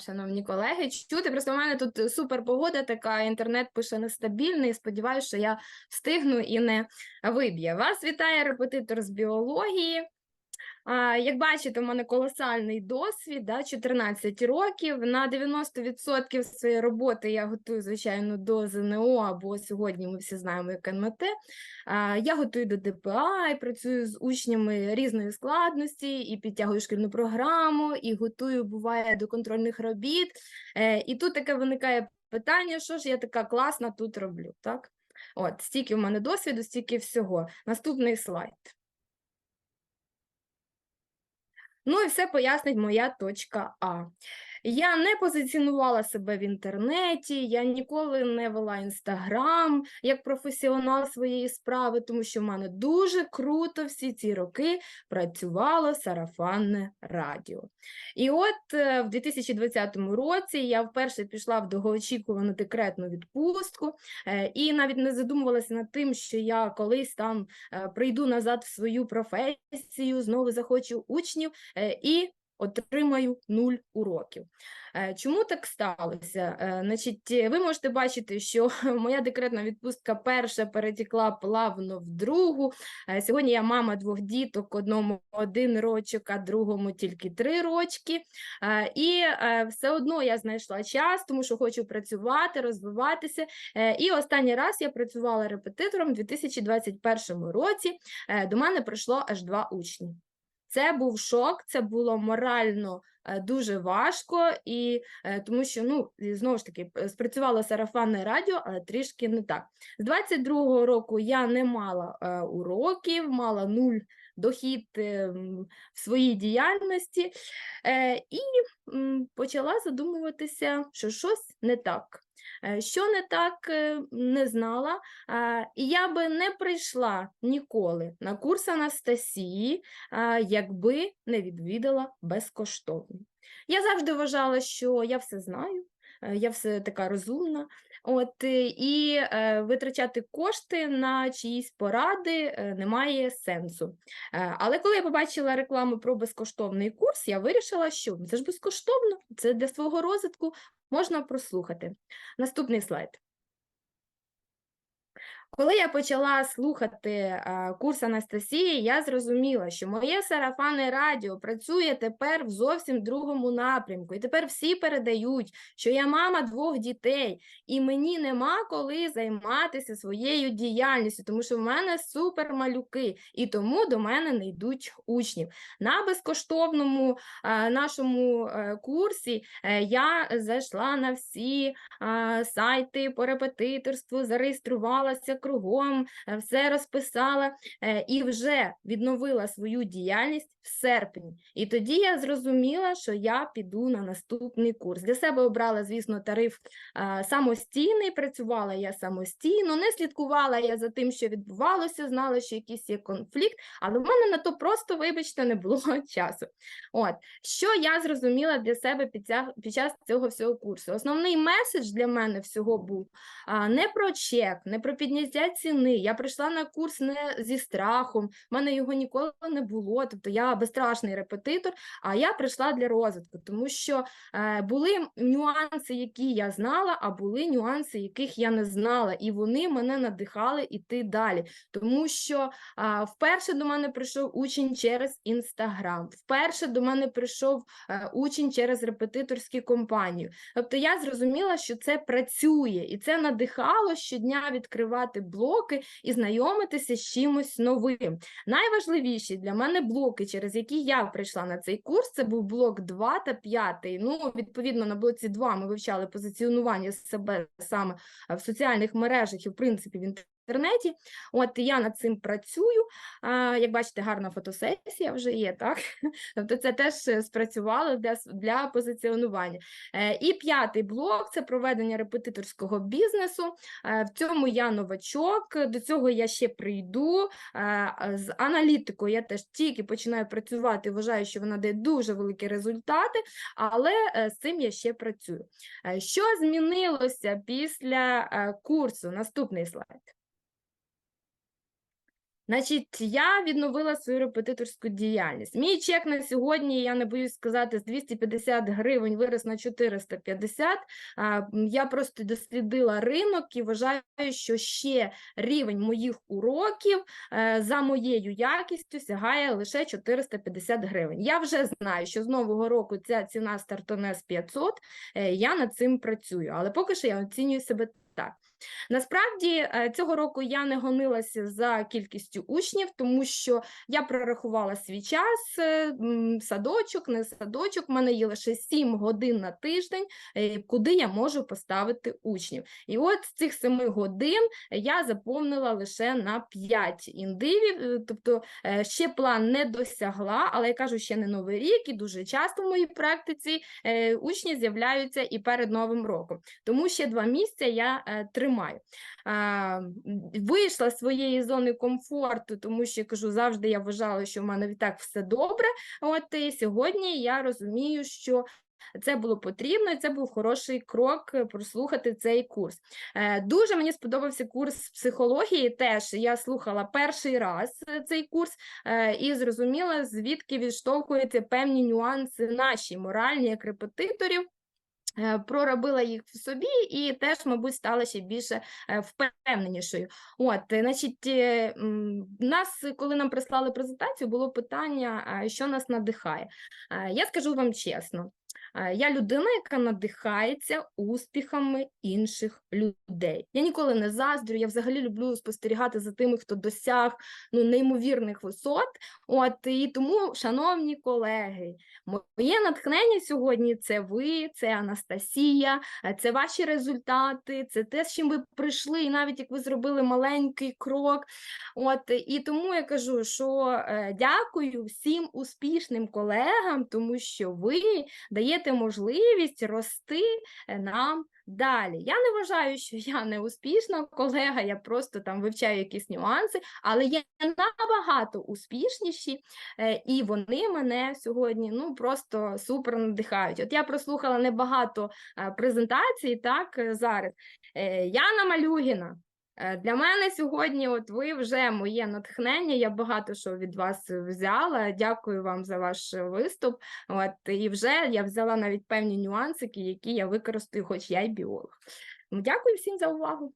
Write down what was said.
шановні колеги. Чути, просто в мене тут супер погода така, інтернет пише нестабільний. Сподіваюся, що я встигну і не виб'є. Вас вітає репетитор з біології. Як бачите, у мене колосальний досвід, да, 14 років. На 90% своєї роботи я готую, звичайно, до ЗНО, або сьогодні ми всі знаємо, як НМТ. Я готую до ДПА і працюю з учнями різної складності, і підтягую шкільну програму, і готую, буває, до контрольних робіт. Е, І тут таке виникає питання, що ж я така класна тут роблю. так? От, стільки в мене досвіду, стільки всього. Наступний слайд. Ну і все пояснить моя точка А. Я не позиціонувала себе в інтернеті, я ніколи не вела інстаграм як професіонал своєї справи, тому що в мене дуже круто всі ці роки працювало сарафанне радіо. І от е, в 2020 році я вперше пішла в довгоочікувану декретну відпустку е, і навіть не задумувалася над тим, що я колись там е, прийду назад в свою професію, знову захочу учнів і отримаю нуль уроків. Е, чому так сталося? Е, значить, Ви можете бачити, що моя декретна відпустка перша перетекла плавно в другу. Е, сьогодні я мама двох діток, одному один рочок, а другому тільки три рочки. І все одно я знайшла час, тому що хочу працювати, розвиватися. І останній раз я працювала репетитором у 2021 році. До мене прийшло аж два учні. Це був шок, це було морально е, дуже важко, і е, тому що ну знову ж таки спрацювало сарафанне радіо, але трішки не так. З 22-го року я не мала е, уроків, мала нуль дохід в своїй діяльності і почала задумуватися, що щось не так. Е, що не так, е, не знала, і я би не прийшла ніколи на курс Анастасії, якби не відвідала безкоштовно. Я завжди вважала, що я все знаю, е, я все така розумна. От і е, витрачати кошти на чиїсь поради е, немає сенсу. Е, але коли я побачила рекламу про безкоштовний курс, я вирішила, що це ж безкоштовно, це для свого розвитку можна прослухати. Наступний слайд. Коли я почала слухати курс Анастасії, я зрозуміла, що моє сарафанне радіо працює тепер в зовсім другому напрямку. І тепер всі передають, що я мама двох дітей, і мені нема коли займатися своєю діяльністю, тому що в мене супер малюки, і тому до мене не йдуть учнів. На безкоштовному нашому е, курсі е, я зайшла на всі сайти по репетиторству, зареєструвалася кругом, е, все розписала е, і вже відновила свою діяльність в серпні. І тоді я зрозуміла, що я піду на наступний курс. Для себе обрала, звісно, тариф самостійний, працювала я самостійно, не слідкувала я за тим, що відбувалося, знала, що якийсь є конфлікт, але в мене на то просто, вибачте, не було часу. От Що я зрозуміла для себе під, ця, під час цього всього курсу? Основний меседж для мене всього був а, не про чек, не про підняття ціни. Я прийшла на курс не зі страхом, в мене його ніколи не було. Тобто я безстрашний репетитор, а я прийшла для розвитку, тому що е, були нюанси, які я знала, а були нюанси, яких я не знала, і вони мене надихали йти далі. Тому що е, вперше до мене прийшов учень через інстаграм, вперше до мене прийшов е, учень через репетиторські компанію. Тобто я зрозуміла, що це працює, і це надихало щодня відкривати блоки і знайомитися з чимось новим. Найважливіші для мене блоки, через які я прийшла на цей курс, це був блок 2 та 5. Ну, відповідно, на блоці 2 ми вивчали позиціонування себе саме в соціальних мережах і, в принципі, в інтернеті інтернеті. От я над цим працюю. Як бачите, гарна фотосесія вже є, так? Тобто це теж спрацювало для для позиціонування. Е, І п'ятий блок це проведення репетиторського бізнесу. Е, В цьому я новачок, до цього я ще прийду. Е, З аналітикою я теж тільки починаю працювати, вважаю, що вона дає дуже великі результати, але е, з цим я ще працюю. Е, що змінилося після е, курсу? Наступний слайд. Значить, я відновила свою репетиторську діяльність. Мій чек на сьогодні, я не боюсь сказати, з 250 гривень вирос на 450. Я просто дослідила ринок і вважаю, що ще рівень моїх уроків е, за моєю якістю сягає лише 450 гривень. Я вже знаю, що з нового року ця ціна стартонес 500, е, я над цим працюю, але поки що я оцінюю себе так. Насправді е, цього року я не гонилася за кількістю учнів, тому що я прорахувала свій час, е, садочок, не садочок. У мене є лише 7 годин на тиждень, е, куди я можу поставити учнів. І от з цих 7 годин я заповнила лише на 5 індивів, тобто ще план не досягла, але я кажу, ще не новий рік, і дуже часто в моїй практиці учні з'являються і перед Новим роком. Тому ще два місця я е, тримаю. Вийшла з своєї зони комфорту, тому що я кажу, завжди я вважала, що в мене і так все добре. От і сьогодні я розумію, що це було потрібно, і це був хороший крок е, прослухати цей курс. Е, Дуже мені сподобався курс психології. Теж я слухала перший раз цей курс і зрозуміла, звідки відштовхуються певні нюанси наші моральні як репетиторів. Е, Проробила їх в собі і теж, мабуть, стала ще більше е, впевненішою. От, е, значить, нас, коли нам прислали презентацію, було питання, що нас надихає. Я скажу вам чесно, я людина, яка надихається успіхами інших людей. Я ніколи не заздрю, я взагалі люблю спостерігати за тими, хто досяг ну, неймовірних висот. От, і тому, шановні колеги, Моє натхнення сьогодні це ви, це Анастасія, е, це ваші результати, це те, з чим ви прийшли, і навіть як ви зробили маленький крок. От і тому я кажу, що е, дякую всім успішним колегам, тому що ви даєте можливість рости е, нам. Далі, я не вважаю, що я не успішна колега, я просто там вивчаю якісь нюанси, але є набагато успішніші, Е, і вони мене сьогодні ну просто супер надихають. От я прослухала небагато е, презентацій, так зараз. Яна Малюгіна. Е, Для мене сьогодні, от ви вже моє натхнення. Я багато що від вас взяла. Дякую вам за ваш виступ. От і вже я взяла навіть певні нюансики, які я використаю, хоч я й біолог. Дякую всім за увагу.